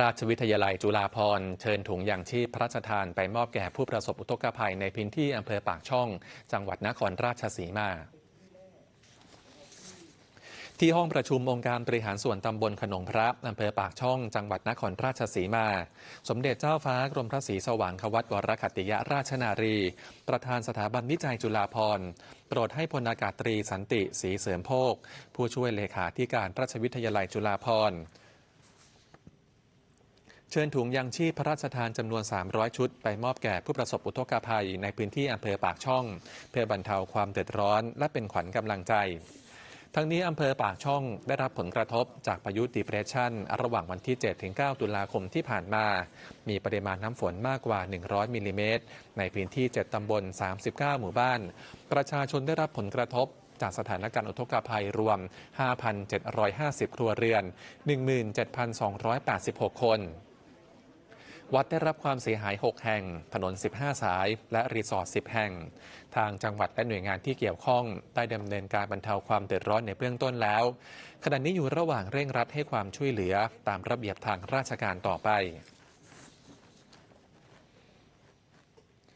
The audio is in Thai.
ราชวิทยาลัยจุฬาภรณ์เชิญถุงยางชีพพระราชทานไปมอบแก่ผู้ประสบอุทกภัยในพื้นที่อำเภอปากช่อง จังหวัดนครราชสีมาที่ห้องประชุมองค์การบริหารส่วนตำบลขนงพระอำเภอปากช่อง จังหวัดนครราชสีมา สมเด็จเจ้าฟ้ากรมพระศรีสว่างควัตวรคตติยราชนารี ประธานสถาบันวิจัยจุฬาภรณ์โปรดให้พลอากาศตรีสันติศรีเสริมโภค ผู้ช่วยเลขาธิการราชวิทยาลัยจุฬาภรณ์ ชิญถุงยังชีพพระราชทานจำนวน 300 ชุด ไปมอบแก่ผู้ประสบอุทกภัยในพื้นที่อำเภอปากช่อง เพื่อบรรเทาความเดือดร้อน และเป็นขวัญกำลังใจ ทั้งนี้อำเภอปากช่องได้รับผลกระทบจากพายุดีเพรสชันระหว่างวันที่ 7-9 ตุลาคมที่ผ่านมา มีปริมาณน้ำฝนมากกว่า 100 มิลลิเมตร ในพื้นที่ 7 ตำบล 39 หมู่บ้าน ประชาชนได้รับผลกระทบจากสถานการณ์อุทกภัยรวม 5,750 ครัวเรือน 17,286 คน วัดได้รับความเสียหาย 6 แห่ง ถนน 15 สาย และรีสอร์ท 10 แห่ง ทางจังหวัดและหน่วยงานที่เกี่ยวข้อง ได้ดำเนินการบรรเทาความเดือดร้อนในเบื้องต้นแล้ว ขณะนี้อยู่ระหว่างเร่งรัดให้ความช่วยเหลือตามระเบียบทางราชการต่อไป